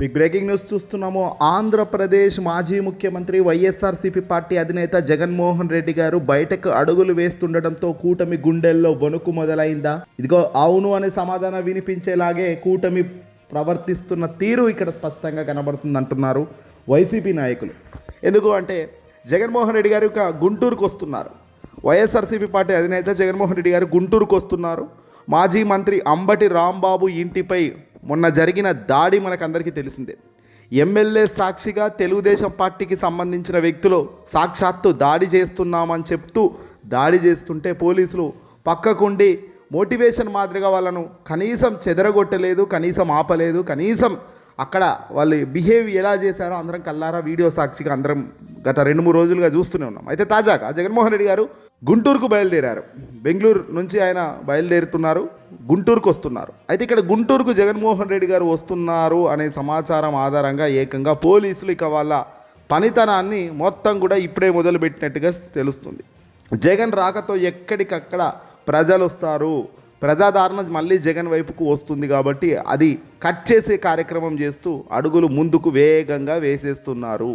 Big breaking news చూస్తున్నాము. ఆంధ్రప్రదేశ్ మాజీ ముఖ్యమంత్రి వైఎస్ఆర్సీపీ పార్టీ అధినేత జగన్మోహన్ రెడ్డి గారు బయటకు అడుగులు వేస్తుండటంతో కూటమి గుండెల్లో వణుకు మొదలైందా? ఇదిగో అవును అనే సమాధానం వినిపించేలాగే కూటమి ప్రవర్తిస్తున్న తీరు ఇక్కడ స్పష్టంగా కనబడుతుంది అంటున్నారు వైసీపీ నాయకులు. ఎందుకు అంటే జగన్మోహన్ రెడ్డి గారు ఇక గుంటూరుకు వస్తున్నారు. వైఎస్ఆర్సీపీ పార్టీ అధినేత జగన్మోహన్ రెడ్డి గారు గుంటూరుకు వస్తున్నారు. మాజీ మంత్రి అంబటి రాంబాబు ఇంటిపై మొన్న జరిగిన దాడి మనకందరికీ తెలిసిందే. ఎమ్మెల్యే సాక్షిగా తెలుగుదేశం పార్టీకి సంబంధించిన వ్యక్తులు సాక్షాత్తు దాడి చేస్తున్నామని చెప్తూ దాడి చేస్తుంటే పోలీసులు పక్కకుండి మోటివేషన్ మాదిరిగా వాళ్ళను కనీసం చెదరగొట్టలేదు కనీసం ఆపలేదు కనీసం అక్కడ వాళ్ళు బిహేవ్ ఎలా చేశారో అందరం కల్లారా వీడియో సాక్షిగా అందరం గత రెండు మూడు రోజులుగా చూస్తూనే ఉన్నాం. అయితే తాజాగా జగన్మోహన్ రెడ్డి గారు గుంటూరుకు బయలుదేరారు. బెంగళూరు నుంచి ఆయన బయలుదేరుతున్నారు గుంటూరుకు వస్తున్నారు. అయితే ఇక్కడ గుంటూరుకు జగన్మోహన్ రెడ్డి గారు వస్తున్నారు అనే సమాచారం ఆధారంగా ఏకంగా పోలీసులు ఇక వాళ్ళ పనితనాన్ని మొత్తం కూడా ఇప్పుడే మొదలుపెట్టినట్టుగా తెలుస్తుంది. జగన్ రాకతో ఎక్కడికక్కడ ప్రజలు వస్తారు ప్రజాదరణ మళ్ళీ జగన్ వైపుకు వస్తుంది కాబట్టి అది కట్ చేసే కార్యక్రమం చేస్తూ అడుగులు ముందుకు వేగంగా వేసేస్తున్నారు.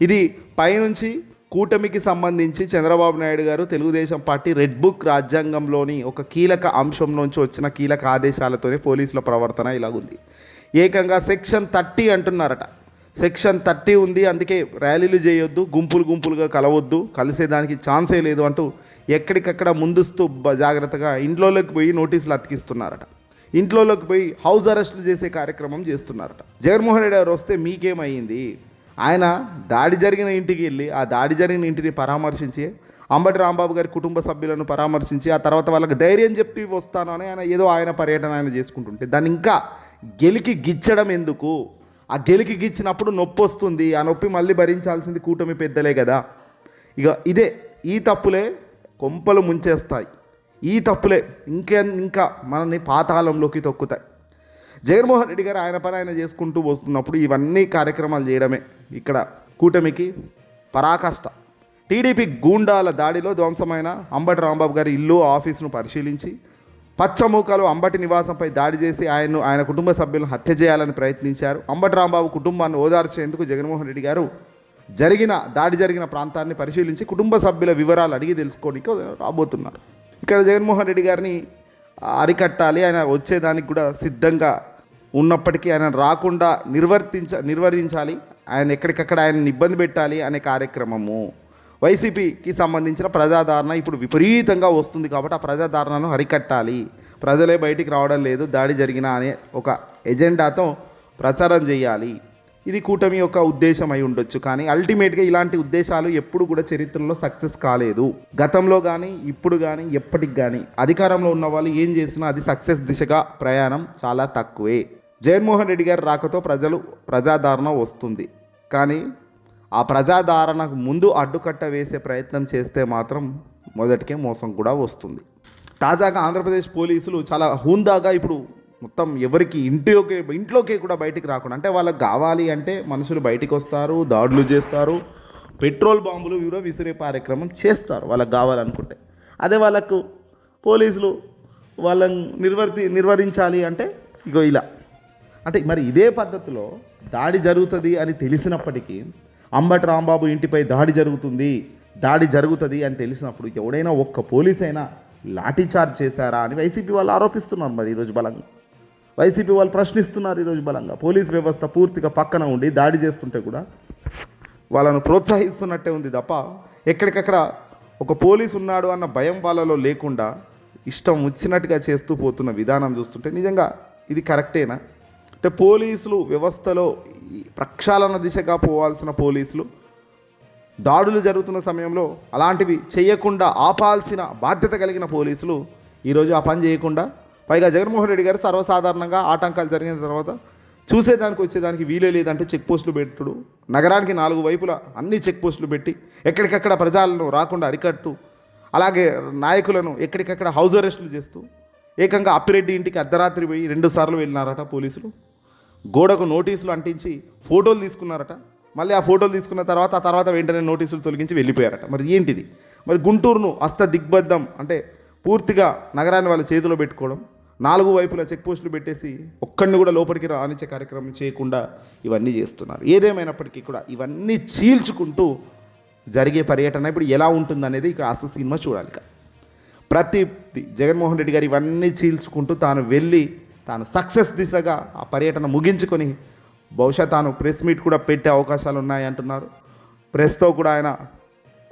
ఇది పైనుంచి కూటమికి సంబంధించి చంద్రబాబు నాయుడు గారు తెలుగుదేశం పార్టీ రెడ్ బుక్ రాజ్యాంగంలోని ఒక కీలక అంశం నుంచి వచ్చిన కీలక ఆదేశాలతోనే పోలీసుల ప్రవర్తన ఇలాగుంది. ఏకంగా సెక్షన్ థర్టీ అంటున్నారట. సెక్షన్ థర్టీ ఉంది అందుకే ర్యాలీలు చేయొద్దు గుంపులు గుంపులుగా కలవద్దు కలిసేదానికి ఛాన్సే లేదు అంటూ ఎక్కడికక్కడ ముందుస్తూ జాగ్రత్తగా ఇంట్లోకి పోయి నోటీసులు అతికిస్తున్నారట. ఇంట్లోకి పోయి హౌస్ అరెస్టులు చేసే కార్యక్రమం చేస్తున్నారట. జగన్మోహన్ రెడ్డి గారు వస్తే మీకేమైంది ఆయన దాడి జరిగిన ఇంటికి వెళ్ళి ఆ దాడి జరిగిన ఇంటిని పరామర్శించి అంబటి రాంబాబు గారి కుటుంబ సభ్యులను పరామర్శించి ఆ తర్వాత వాళ్ళకి ధైర్యం చెప్పి వస్తాను అని ఆయన ఏదో ఆయన పర్యటన ఆయన చేసుకుంటుంటే దాన్ని ఇంకా గెలికి గిచ్చడం ఎందుకు? ఆ గెలికి గిచ్చినప్పుడు నొప్పి వస్తుంది ఆ నొప్పి మళ్ళీ భరించాల్సింది కూటమి పెద్దలే కదా. ఇక ఇదే ఈ తప్పులే కొంపలు ముంచేస్తాయి. ఈ తప్పులే ఇంకా ఇంకా మనల్ని పాతాళంలోకి తొక్కుతాయి. జగన్మోహన్ రెడ్డి గారు ఆయన పని ఆయన చేసుకుంటూ వస్తున్నప్పుడు ఇవన్నీ కార్యక్రమాలు చేయడమే. ఇక్కడ కూటమికి పరాకాష్ట. టీడీపీ గూండాల దాడిలో ధ్వంసమైన అంబటి రాంబాబు గారి ఇల్లు ఆఫీసును పరిశీలించి పచ్చమూకలు అంబటి నివాసంపై దాడి చేసి ఆయన్ను ఆయన కుటుంబ సభ్యులను హత్య చేయాలని ప్రయత్నించారు. అంబటి రాంబాబు కుటుంబాన్ని ఓదార్చేందుకు జగన్మోహన్ రెడ్డి గారు జరిగిన దాడి జరిగిన ప్రాంతాన్ని పరిశీలించి కుటుంబ సభ్యుల వివరాలు అడిగి తెలుసుకోనికి రాబోతున్నారు. ఇక్కడ జగన్మోహన్ రెడ్డి గారిని అరికట్టాలి ఆయన వచ్చేదానికి కూడా సిద్ధంగా ఉన్నప్పటికీ ఆయన రాకుండా నిర్వర్తించ నిర్వహించాలి ఆయన ఎక్కడికక్కడ ఆయన ఇబ్బంది పెట్టాలి అనే కార్యక్రమము. వైసీపీకి సంబంధించిన ప్రజాదరణ ఇప్పుడు విపరీతంగా వస్తుంది కాబట్టి ఆ ప్రజాదరణను అరికట్టాలి. ప్రజలే బయటికి రావడం లేదు దాడి జరిగిన అనే ఒక ఎజెండాతో ప్రచారం చేయాలి. ఇది కూటమి యొక్క ఉద్దేశం అయి ఉండొచ్చు. కానీ అల్టిమేట్గా ఇలాంటి ఉద్దేశాలు ఎప్పుడు కూడా చరిత్రలో సక్సెస్ కాలేదు. గతంలో కానీ ఇప్పుడు కానీ ఎప్పటికి కానీ అధికారంలో ఉన్న వాళ్ళు ఏం చేసినా అది సక్సెస్ దిశగా ప్రయాణం చాలా తక్కువే. జగన్మోహన్ రెడ్డి గారు రాకతో ప్రజలు ప్రజాదరణ వస్తుంది. కానీ ఆ ప్రజాదరణకు ముందు అడ్డుకట్ట వేసే ప్రయత్నం చేస్తే మాత్రం మొదటికే మోసం కూడా వస్తుంది. తాజాగా ఆంధ్రప్రదేశ్ పోలీసులు చాలా హుందాగా ఇప్పుడు మొత్తం ఎవరికి ఇంటిలోకి ఇంట్లోకి కూడా బయటికి రాకుండా అంటే వాళ్ళకి కావాలి అంటే మనుషులు బయటికి వస్తారు దాడులు చేస్తారు పెట్రోల్ బాంబులు కూడా విసిరే కార్యక్రమం చేస్తారు వాళ్ళకి కావాలనుకుంటే. అదే వాళ్ళకు పోలీసులు వాళ్ళని నిర్వర్తి నిర్వహించాలి అంటే ఇగో ఇలా. అంటే మరి ఇదే పద్ధతిలో దాడి జరుగుతుంది అని తెలిసినప్పటికీ అంబటి రాంబాబు ఇంటిపై దాడి జరుగుతుంది దాడి జరుగుతుంది అని తెలిసినప్పుడు ఎవడైనా ఒక్క పోలీస్ అయినా లాఠీచార్జ్ చేశారా అని వైసీపీ వాళ్ళు ఆరోపిస్తున్నారు మరి ఈరోజు బలంగా. వైసీపీ వాళ్ళు ప్రశ్నిస్తున్నారు ఈరోజు బలంగా. పోలీస్ వ్యవస్థ పూర్తిగా పక్కన ఉండి దాడి చేస్తుంటే కూడా వాళ్ళను ప్రోత్సహిస్తున్నట్టే ఉంది తప్ప ఎక్కడికక్కడ ఒక పోలీసు ఉన్నాడు అన్న భయం వాళ్ళలో లేకుండా ఇష్టం వచ్చినట్టుగా చేస్తూ పోతున్న విధానం చూస్తుంటే నిజంగా ఇది కరెక్టేనా? అంటే పోలీసులు వ్యవస్థలో ప్రక్షాళన దిశగా పోవాల్సిన పోలీసులు దాడులు జరుగుతున్న సమయంలో అలాంటివి చేయకుండా ఆపాల్సిన బాధ్యత కలిగిన పోలీసులు ఈరోజు ఆ పని చేయకుండా పైగా జగన్మోహన్ రెడ్డి గారు సర్వసాధారణంగా ఆటంకాలు జరిగిన తర్వాత చూసేదానికి వచ్చేదానికి వీలే లేదంటూ చెక్ పోస్టులు పెట్టుడు. నగరానికి నాలుగు వైపులా అన్ని చెక్ పోస్టులు పెట్టి ఎక్కడికక్కడ ప్రజలను రాకుండా అరికట్టు అలాగే నాయకులను ఎక్కడికక్కడ హౌస్ అరెస్టులు చేస్తూ ఏకంగా అప్పిరెడ్డి ఇంటికి అర్ధరాత్రి పోయి రెండు సార్లు వెళ్ళినారట పోలీసులు. గోడకు నోటీసులు అంటించి ఫోటోలు తీసుకున్నారట. మళ్ళీ ఆ ఫోటోలు తీసుకున్న తర్వాత ఆ తర్వాత వెంటనే నోటీసులు తొలగించి వెళ్ళిపోయారట. మరి ఏంటిది? మరి గుంటూరును హస్త దిగ్బద్ధం అంటే పూర్తిగా నగరాన్ని వాళ్ళ చేతిలో పెట్టుకోవడం నాలుగు వైపులా చెక్ పోస్టులు పెట్టేసి ఒక్కడిని కూడా లోపలికి రానిచ్చే కార్యక్రమం చేయకుండా ఇవన్నీ చేస్తున్నారు. ఏదేమైనప్పటికీ కూడా ఇవన్నీ చీల్చుకుంటూ జరిగే పర్యటన ఇప్పుడు ఎలా ఉంటుందనేది ఇక్కడ అసలు సినిమా చూడాలి ప్రతి జగన్మోహన్ రెడ్డి గారు ఇవన్నీ చీల్చుకుంటూ తాను వెళ్ళి తాను సక్సెస్ దిశగా ఆ పర్యటన ముగించుకొని బహుశా తాను ప్రెస్ మీట్ కూడా పెట్టే అవకాశాలు ఉన్నాయి అంటున్నారు ప్రెస్తో కూడా ఆయన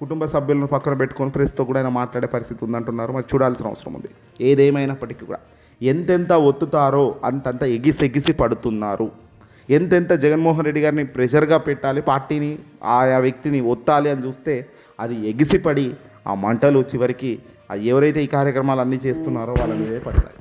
కుటుంబ సభ్యులను పక్కన పెట్టుకొని ప్రెస్తో కూడా ఆయన మాట్లాడే పరిస్థితి ఉందంటున్నారు. మరి చూడాల్సిన అవసరం ఉంది. ఏదేమైనప్పటికీ కూడా ఎంతెంత ఒత్తుతారో అంతంత ఎగిసి ఎగిసి పడుతున్నారు. ఎంతెంత జగన్మోహన్ రెడ్డి గారిని ప్రెషర్గా పెట్టాలి పార్టీని ఆయా వ్యక్తిని ఒత్తాలి అని చూస్తే అది ఎగిసిపడి ఆ మంటలు చివరికి ఎవరైతే ఈ కార్యక్రమాలు అన్నీ చేస్తున్నారో వాళ్ళ మీదే పడతాయి.